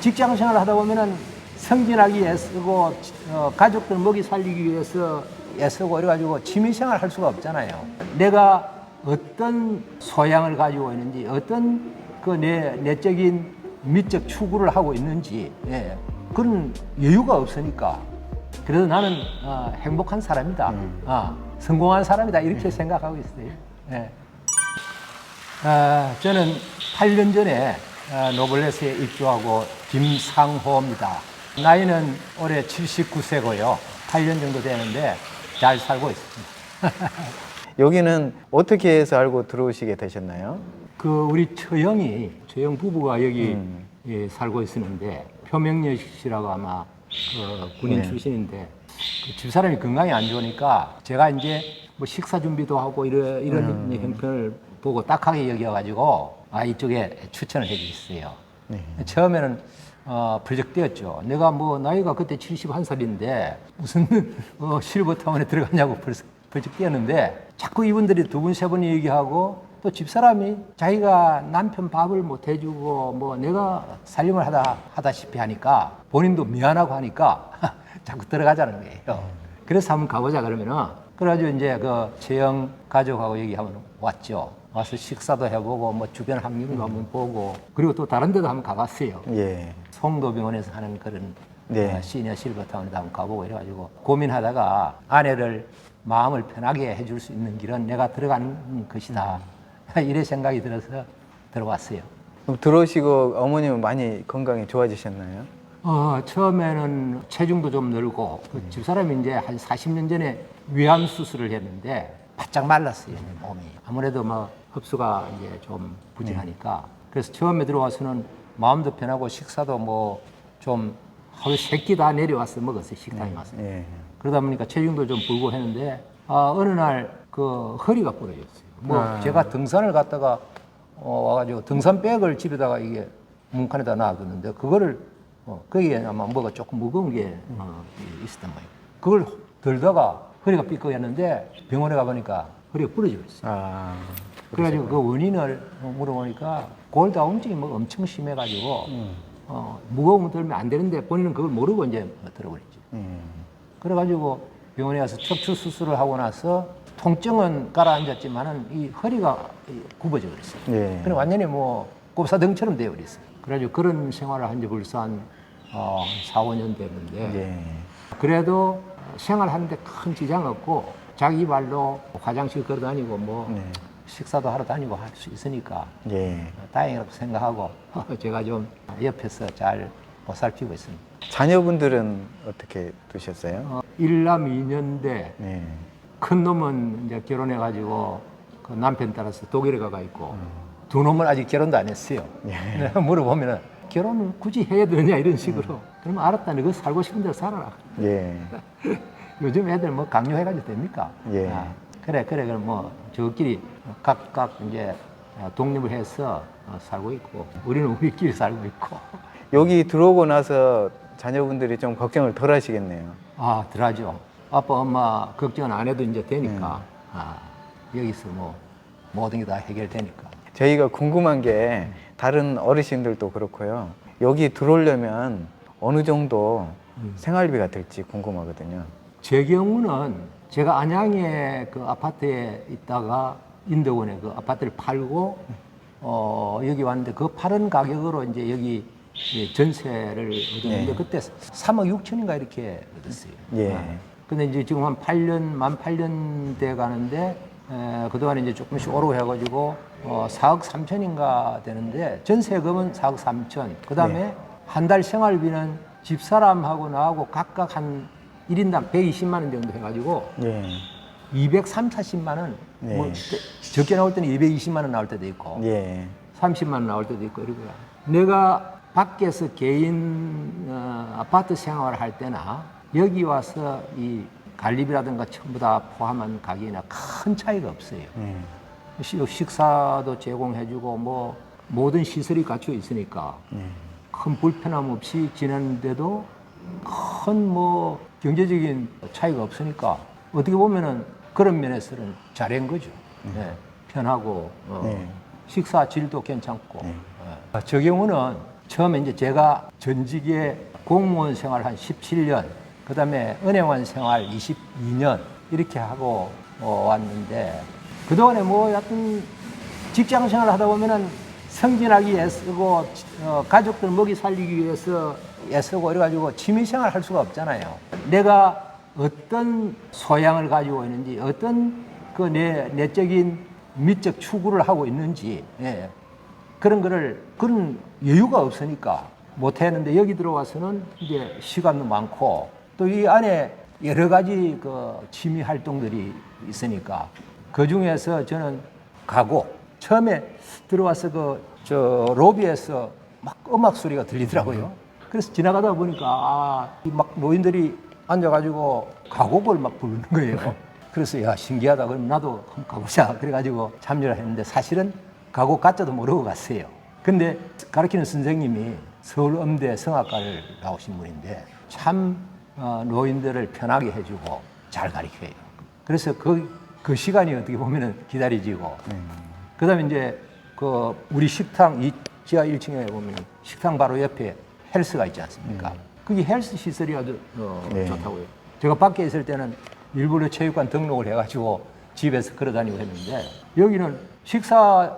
직장 생활 하다 보면은 승진하기 애쓰고 어, 가족들 먹이 살리기 위해서 애쓰고 이래가지고 취미 생활 할 수가 없잖아요. 내가 어떤 소양을 가지고 있는지 어떤 그 내 내적인 미적 추구를 하고 있는지 예, 그런 여유가 없으니까 그래도 나는 어, 행복한 사람이다. 아, 성공한 사람이다. 이렇게 생각하고 있어요. 예. 아, 저는 8년 전에 아, 노블레스에 입주하고 김상호입니다. 나이는 올해 79세고요. 8년 정도 되는데 잘 살고 있습니다. 여기는 어떻게 해서 알고 들어오시게 되셨나요? 그 우리 처형이 처형 부부가 여기 예, 살고 있었는데 표명여 씨라고 아마 그 군인 네. 출신인데 그 집사람이 건강이 안 좋으니까 제가 이제 뭐 식사 준비도 하고 이런 이런 형편을 보고 딱하게 여겨가지고 아 이쪽에 추천을 해주셨어요. 네. 처음에는 어, 불적되었죠. 내가 뭐 나이가 그때 71살인데 무슨 어, 실버타운에 들어가냐고 벌써 벌적되었는데 자꾸 이분들이 두 분 세분 얘기하고 또 집사람이 자기가 남편 밥을 못 해주고 뭐 내가 살림을 하다 하다시피 하니까 본인도 미안하고 하니까 자꾸 들어가자는 거예요. 그래서 한번 가보자 그러면은 그래가지고 이제 그 채영 가족하고 얘기하면 왔죠. 와서 식사도 해보고 뭐 주변 환경도 한번 보고 그리고 또 다른 데도 한번 가봤어요. 예. 송도병원에서 하는 그런 네. 어, 시니어 실버타운에도 한번 가보고 이래가지고 고민하다가 아내를 마음을 편하게 해줄 수 있는 길은 내가 들어가는 것이다. 이래 생각이 들어서 들어왔어요. 그럼 들어오시고 어머님은 많이 건강이 좋아지셨나요? 어, 처음에는 체중도 좀 늘고 그 집사람이 이제 한 40년 전에 위암 수술을 했는데 바짝 말랐어요 몸이 아무래도 뭐 흡수가 이제 좀 부진하니까 그래서 처음에 들어와서는 마음도 편하고 식사도 뭐 좀 하루 세끼다 내려와서 먹었어요 식당에 와서 예. 그러다 보니까 체중도 좀 불고 했는데 아, 어느 날 그 허리가 부러졌어요. 뭐 아. 제가 등산을 갔다가 어, 와가지고 등산백을 집에다가 이게 문칸에다 놔뒀는데 그거를 어, 거기에 아마 뭐가 조금 무거운 게 어, 있었단 말이에요. 그걸 들다가 허리가 삐걱했는데 병원에 가보니까 허리가 부러져 있어요. 아. 그래가지고 그 원인을 물어보니까 골다운증이 뭐 엄청 심해가지고 어, 무거운 거 들면 안 되는데 본인은 그걸 모르고 이제 들어버렸죠. 음. 그래가지고 병원에 가서 척추 수술을 하고 나서 통증은 가라앉았지만은 이 허리가 이 굽어져 버렸어요. 예. 그래 완전히 뭐 곱사등처럼 되어 버렸어요. 그래가지고 그런 생활을 한 지 벌써 한 어, 4, 5년 됐는데 예. 그래도 생활하는데 큰 지장 없고 자기 발로 화장실 걸어 다니고 뭐 네. 식사도 하러 다니고 할 수 있으니까 예. 다행이라고 생각하고 제가 좀 옆에서 잘 보살피고 있습니다. 자녀분들은 어떻게 두셨어요? 어, 일남 이년대 네. 큰 놈은 이제 결혼해 가지고 그 남편 따라서 독일에 가가 있고 두 놈은 아직 결혼도 안 했어요. 내가 물어보면은 결혼을 굳이 해야 되느냐 이런 식으로. 그러면 알았다. 너그 살고 싶은 대로 살아라. 예. 요즘 애들 뭐 강요해가지고 됩니까? 예. 아, 그래 그래 그럼 뭐 저끼리 각각 이제 독립을 해서 어, 살고 있고 우리는 우리끼리 살고 있고 여기 들어오고 나서 자녀분들이 좀 걱정을 덜 하시겠네요. 아 들어가죠. 아빠 엄마 걱정은 안 해도 이제 되니까 아, 여기서 뭐 모든 게 다 해결되니까. 저희가 궁금한 게 다른 어르신들도 그렇고요. 여기 들어오려면 어느 정도 생활비가 들지 궁금하거든요. 제 경우는 제가 안양에 그 아파트에 있다가 인덕원에 그 아파트를 팔고 어 여기 왔는데 그 파는 가격으로 이제 여기 이 전세를 얻었는데 네. 그때 3억 6천인가 이렇게 얻었어요. 예. 아, 근데 이제 지금 한 8년 만 8년 돼 가는데 에, 그동안 이제 조금씩 오르고 해가지고 어, 4억 3천인가 되는데 전세금은 4억 3천. 그 다음에 네. 한달 생활비는 집사람하고 나하고 각각 한 1인당 120만 원 정도 해가지고 예. 230, 40만 원. 네. 뭐 적게 나올 때는 220만 원 나올 때도 있고 예. 30만 원 나올 때도 있고 이러고요. 내가 밖에서 개인 어, 아파트 생활을 할 때나 여기 와서 이 관리비라든가 전부 다 포함한 가격이나 큰 차이가 없어요. 예. 시- 식사도 제공해주고 뭐 모든 시설이 갖춰 있으니까 예. 큰 불편함 없이 지내는데도 큰 뭐 경제적인 차이가 없으니까 어떻게 보면은 그런 면에서는 잘한 거죠. 네. 편하고 어, 네. 식사 질도 괜찮고. 네. 예. 저 경우는 처음에 이제 제가 전직에 공무원 생활 한 17년, 그 다음에 은행원 생활 22년 이렇게 하고 어, 왔는데 그동안에 뭐 약간 직장 생활 하다 보면은 성진하기 애쓰고 어, 가족들 먹이 살리기 위해서 애쓰고 이래가지고 취미 생활 할 수가 없잖아요. 내가 어떤 소양을 가지고 있는지 어떤 그 내 내적인 미적 추구를 하고 있는지 예. 그런 거를 그런 여유가 없으니까 못 했는데 여기 들어와서는 이제 시간도 많고 또 이 안에 여러 가지 그 취미 활동들이 있으니까 그 중에서 저는 가고 처음에 들어와서 그 저 로비에서 막 음악 소리가 들리더라고요. 그래서 지나가다 보니까 아, 이막 노인들이 앉아가지고 가곡을 막 부르는 거예요. 그래서 야 신기하다. 그럼 나도 한번 가보자. 그래가지고 참여를 했는데 사실은 가곡 가짜도 모르고 갔어요. 근데 가르치는 선생님이 서울음대 성악과를 나오신 분인데 참 어, 노인들을 편하게 해주고 잘 가르쳐요. 그래서 그, 그 시간이 어떻게 보면은 기다려지고 그 다음에 이제 그 우리 식당 이 지하 1층에 보면 식당 바로 옆에 헬스가 있지 않습니까? 그게 헬스 시설이 아주 어, 네. 좋다고요. 제가 밖에 있을 때는 일부러 체육관 등록을 해가지고 집에서 걸어 다니고 했는데 여기는 식사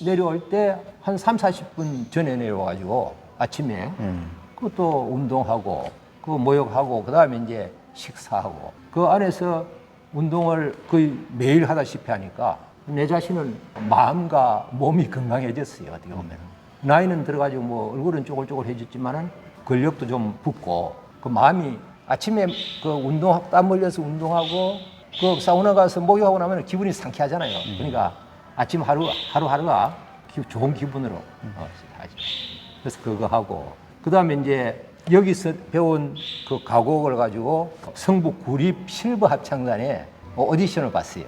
내려올 때 한 3, 40분 전에 내려와가지고 아침에 음. 그것도 운동하고 그 모욕하고 그다음에 이제 식사하고 그 안에서 운동을 거의 매일 하다시피 하니까 내 자신은 마음과 몸이 건강해졌어요 어떻게 보면. 나이는 들어가지고 뭐 얼굴은 쪼글쪼글해졌지만은 근력도 좀 붙고 그 마음이 아침에 그 운동 땀 흘려서 운동하고 그 사우나 가서 목욕하고 나면 기분이 상쾌하잖아요. 그러니까 아침 하루 하루 하루가 기- 좋은 기분으로 어, 하죠. 그래서 그거 하고 그 다음에 이제 여기서 배운 그 가곡을 가지고 성북 구립 실버 합창단에 어, 오디션을 봤어요.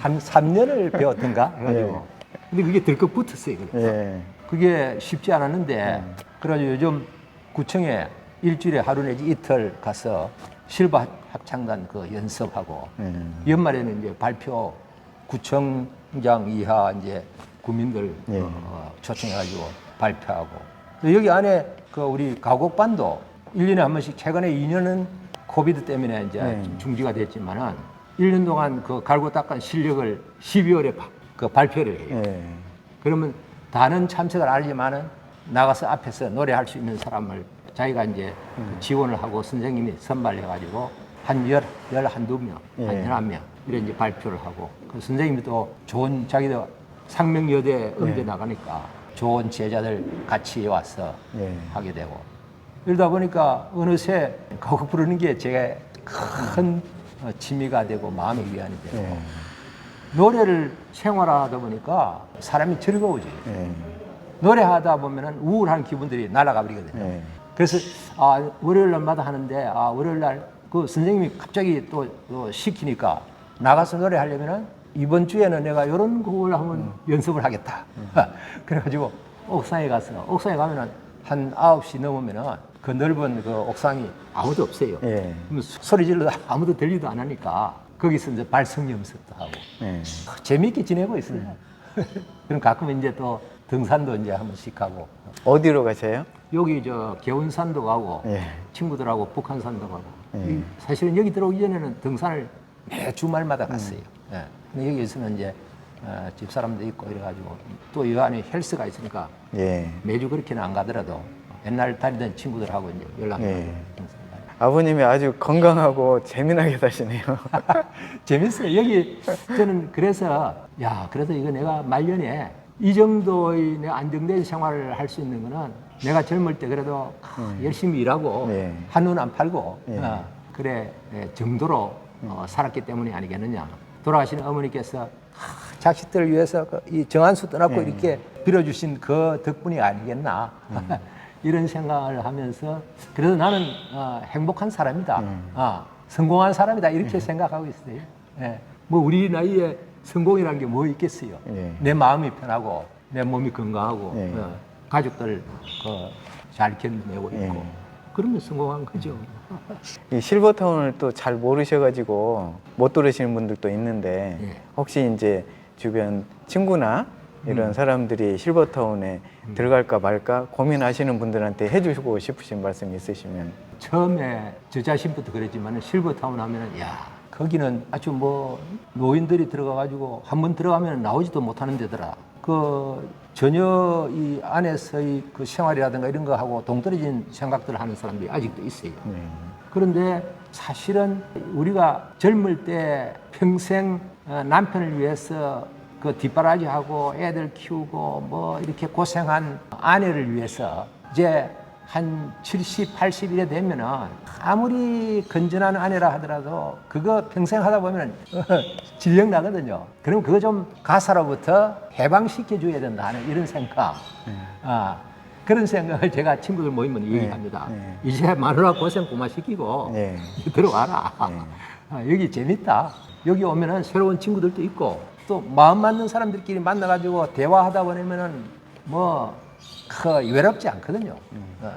한 3년을 배웠던가 해가지고. 근데 그게 들컥 붙었어요. 그래서. 예. 그게 쉽지 않았는데 그래가지고 요즘 구청에 일주일에 하루 내지 이틀 가서 실버 합- 합창단 그 연습하고 음. 연말에는 이제 발표 구청장 이하 이제 구민들 예. 어, 초청해가지고 발표하고 또 여기 안에 그 우리 가곡반도 일년에 한 번씩 최근에 2년은 코비드 때문에 이제 네. 좀 중지가 됐지만은 1년 동안 그 갈고 닦은 실력을 12월에 그 발표를 해요. 예. 그러면 다는 참석을 안 하지만은 나가서 앞에서 노래할 수 있는 사람을 자기가 이제 음. 지원을 하고 선생님이 선발해가지고 한 열, 열 한두 명, 한 예. 열한 명, 이런 이제 발표를 하고 그 선생님이 또 좋은 자기도 상명여대 음대 예. 나가니까 좋은 제자들 같이 와서 예. 하게 되고 이러다 보니까 어느새 가곡 부르는 게 제가 큰 어, 취미가 되고 마음의 위안이 되고 예. 노래를 생활하다 보니까 사람이 즐거워져요. 예. 노래하다 보면은 우울한 기분들이 날아가 버리거든요. 예. 그래서 아 월요일 날마다 하는데 아 월요일 날 그 선생님이 갑자기 또, 또 시키니까 나가서 노래하려면은 이번 주에는 내가 이런 곡을 한번 연습을 하겠다. 그래가지고 옥상에 가서 옥상에 가면은 한 9시 넘으면은 그 넓은 그 옥상이 아무도 없어요. 예. 그럼 소리 질러도 아무도 들리도 안 하니까 거기서 이제 발성 연습도 하고 예. 재미있게 지내고 있어요. 그럼 가끔 이제 또 등산도 이제 한 번씩 하고 어디로 가세요? 여기 저 개운산도 가고 예. 친구들하고 북한산도 가고 예. 이 사실은 여기 들어오기 전에는 등산을 매 주말마다 갔어요. 예. 근데 여기서는 이제 어, 집 사람도 있고 이래가지고 또이 안에 헬스가 있으니까 예. 매주 그렇게는 안 가더라도 옛날 다니던 친구들하고 이제 연락이 예. 아버님이 아주 건강하고 재미나게 사시네요. 재밌어요. 여기 저는 그래서 야 그래도 이거 내가 말년에 이 정도의 내 안정된 생활을 할 수 있는 거는 내가 젊을 때 그래도 열심히 일하고 네. 한눈 안 팔고 네. 어, 그래 예, 정도로 어, 살았기 때문이 아니겠느냐. 돌아가시는 어머니께서 하, 자식들을 위해서 그이 정한수 떠나고 네. 이렇게 빌어주신 그 덕분이 아니겠나. 이런 생각을 하면서 그래도 나는 어, 행복한 사람이다. 아, 성공한 사람이다. 이렇게 생각하고 있어요. 예. 뭐 우리 나이에 성공이라는 게 뭐 있겠어요. 예. 내 마음이 편하고 내 몸이 건강하고 예. 어, 가족들 그, 잘 견뎌내고 있고 예. 그러면 성공한 거죠. 이 실버타운을 또 잘 모르셔가지고 못 들으시는 분들도 있는데 예. 혹시 이제 주변 친구나 이런 사람들이 실버타운에 들어갈까 말까 고민하시는 분들한테 해주시고 싶으신 말씀 있으시면 처음에 저 자신부터 그랬지만 실버타운 하면은 야 거기는 아주 뭐 노인들이 들어가가지고 한 번 들어가면 나오지도 못하는 데더라. 그 전혀 이 안에서의 그 생활이라든가 이런 거 하고 동떨어진 생각들을 하는 사람들이 아직도 있어요. 네. 그런데 사실은 우리가 젊을 때 평생 어, 남편을 위해서 그 뒷바라지하고 애들 키우고 뭐 이렇게 고생한 아내를 위해서 이제 한 70, 80 이래 되면은 아무리 건전한 아내라 하더라도 그거 평생 하다 보면 질병 나거든요. 그럼 그거 좀 가사로부터 해방시켜 줘야 된다 하는 이런 생각. 아, 그런 생각을 제가 친구들 모이면 얘기합니다. 네. 이제 마누라 고생 그만 시키고 네. 들어와라. 아, 여기 재밌다. 여기 오면은 새로운 친구들도 있고 또 마음 맞는 사람들끼리 만나가지고 대화하다 보면은 뭐 그, 외롭지 않거든요. 어.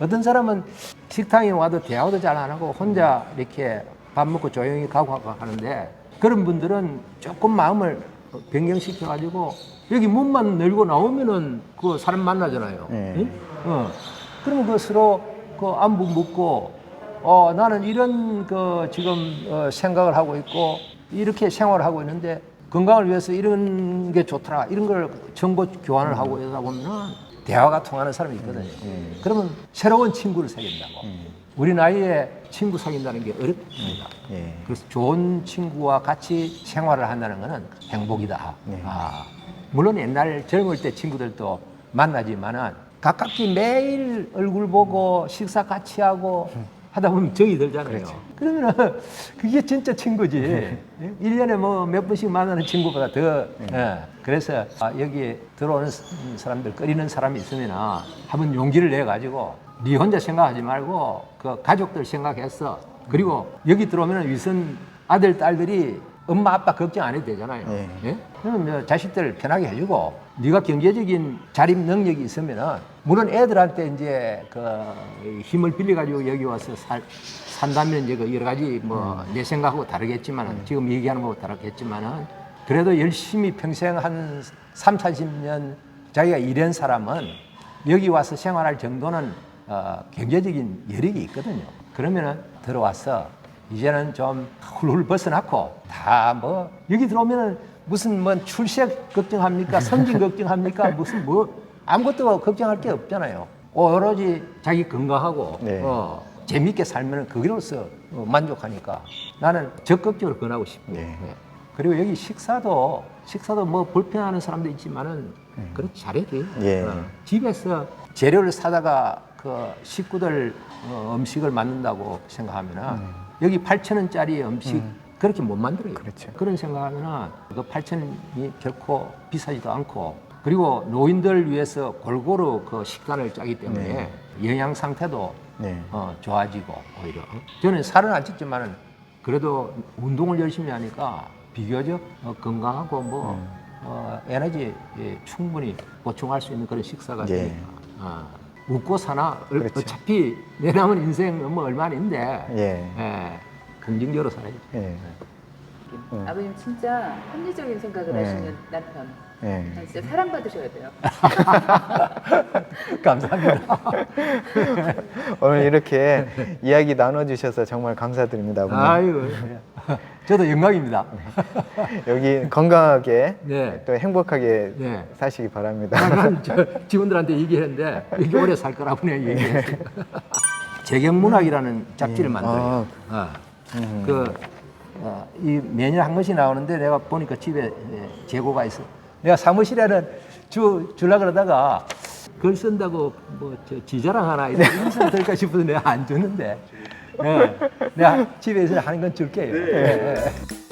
어떤 사람은 식당에 와도 대화도 잘 안 하고 혼자 이렇게 밥 먹고 조용히 가고 하는데 그런 분들은 조금 마음을 변경시켜 가지고 여기 문만 열고 나오면은 그 사람 만나잖아요. 네. 응? 어. 그러면 그 서로 그 안부 묻고 어 나는 이런 그 지금 어, 생각을 하고 있고 이렇게 생활을 하고 있는데 건강을 위해서 이런 게 좋더라 이런 걸 정보 교환을 하고 이러다 보면은 대화가 통하는 사람이 있거든요. 그러면 새로운 친구를 사귄다고. 우리 나이에 친구 사귄다는 게 어렵습니다. 예. 그래서 좋은 친구와 같이 생활을 한다는 것은 행복이다. 네. 아, 물론 옛날 젊을 때 친구들도 만나지만은 가깝게 매일 얼굴 보고 식사 같이 하고 하다 보면 정이 들잖아요. 그러면은 그게 진짜 친구지. 예? 일년에 뭐 몇 번씩 만나는 친구보다 더. 예. 그래서 아, 여기 들어오는 사람들, 끓이는 사람이 있으면 한번 용기를 내가지고 네 혼자 생각하지 말고 그 가족들 생각했어. 그리고 여기 들어오면 위선 아들, 딸들이 엄마, 아빠 걱정 안 해도 되잖아요. 네. 예? 그러면 뭐 자식들 편하게 해주고 네가 경제적인 자립 능력이 있으면은 물론 애들한테 이제 그 힘을 빌려 가지고 여기 와서 살 산다면 이제 그 여러 가지 뭐 내 생각하고 다르겠지만은 지금 얘기하는 거하고 다르겠지만은 그래도 열심히 평생 한 3, 40년 자기가 일한 사람은 여기 와서 생활할 정도는 어, 경제적인 여력이 있거든요. 그러면은 들어와서 이제는 좀 훌훌 벗어났고 다 뭐 여기 들어오면은 무슨 뭐 출세 걱정합니까? 성진 걱정합니까? 무슨 뭐 아무것도 걱정할 게 없잖아요. 오로지 자기 건강하고 네. 어, 재밌게 살면 거기로서 어, 만족하니까 나는 적극적으로 권하고 싶어요. 네. 예. 그리고 여기 식사도 식사도 뭐 불편하는 사람도 있지만은 그렇게 잘해줘요. 예. 어, 집에서 재료를 사다가 그 식구들 어, 음식을 만든다고 생각하면은 여기 8천 원짜리 음식 그렇게 못 만들어요. 그렇죠. 런 생각하면은 그 8천 원이 결코 비싸지도 않고 그리고 노인들 위해서 골고루 그 식단을 짜기 때문에 영양 상태도 네. 어, 좋아지고 오히려 저는 살은 안 쪘지만은 그래도 운동을 열심히 하니까 비교적 어, 건강하고 뭐 어, 에너지 예, 충분히 보충할 수 있는 그런 식사가 예. 되니까 어, 웃고 사나 얼- 그렇죠. 어차피 내 남은 인생 뭐 얼마 아닌데 예. 예, 긍정적으로 살아야지. 예. 음. 아버님 진짜 합리적인 생각을 네. 하시는 남편. 예. 아, 진짜 사랑받으셔야 돼요. 감사합니다. 오늘 이렇게 이야기 나눠주셔서 정말 감사드립니다. 아버님. 아이고, 예. 저도 영광입니다. 여기 건강하게 네. 또 행복하게 네. 사시기 바랍니다. 나는 저 직원들한테 얘기했는데 여기 오래 살 거라고 내가 얘기했어요. 재경문학이라는 잡지를 만들어요. 어. 그, 어, 이 매년 한 번씩 나오는데 내가 보니까 집에 예, 재고가 있어. 내가 사무실에는 주, 줄라 그러다가 글 쓴다고 뭐저 지자랑 하나 이런 거 될까 싶어서 내가 안 주는데. 예, 내가 집에서 하는 건 줄게요. 예, 예.